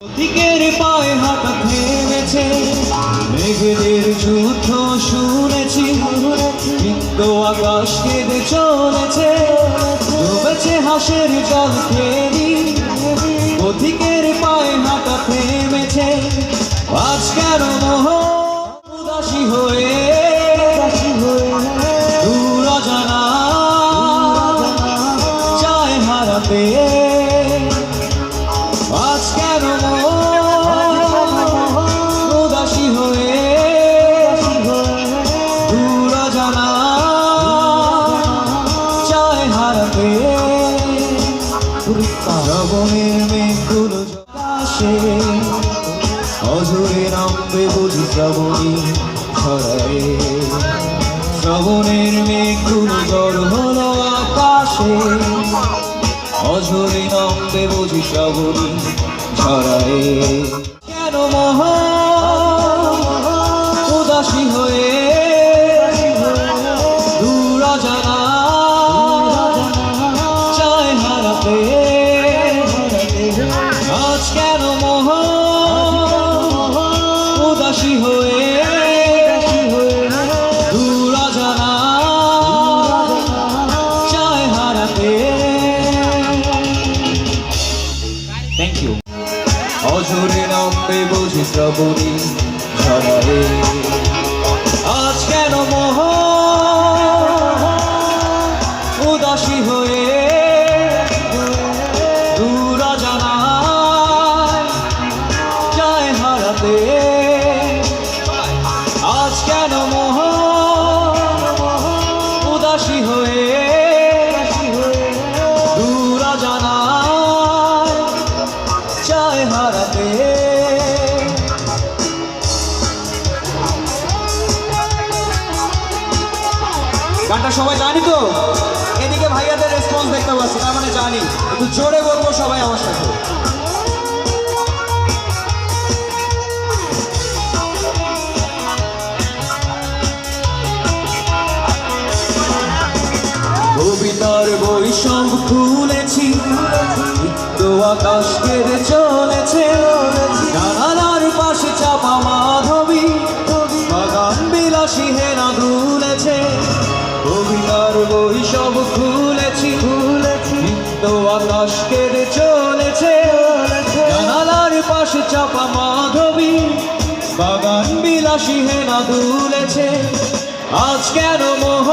দিকের পায়ে হাঁটা থেমেছে যুদ্ধ শুনেছি আকাশ কেঁদে চলেছে, ডুবেছে হাসের জল ফেরি পথিকের পায়ে হাঁটা থেমেছে, আজ কেন উদাসী হয়ে দূর চায় হারাতে শ্রবণের মেঘগুলো আকাশে অজরে নামবে বুঝি শ্রবণী ছড়ায়ে শ্রবণের মেঘগুলো জল হলো আকাশে। অঝরে নামবে বুঝি শ্রাবণী ঝরায়ে কেন মহ শ্রবণী ঝরারে আজ কেন মোহ উদাসী হয়ে দূর জানায় যায় হারাতে? আজ কেন মোহ উদাসী হয়ে দূর জানায় চায় হারাতে? গানটা সবাই জানি তো? এদিকে ভাইয়াদের রেসপন্স দেখতে পাচ্ছি, তার মানে জানি। একটু জোরে বলব সবাই আমার সাথে। কবিতার খুলেছি তো আকাশ কেড়ে চলেছে। জানালার সব খুলেছি খুলেছি। তো আকাশ কেড়ে চলেছে। জানালার পাশে চাপা মাধবী বাগান বিলাসী হেনা দুলেছে। আজ কেন মোহ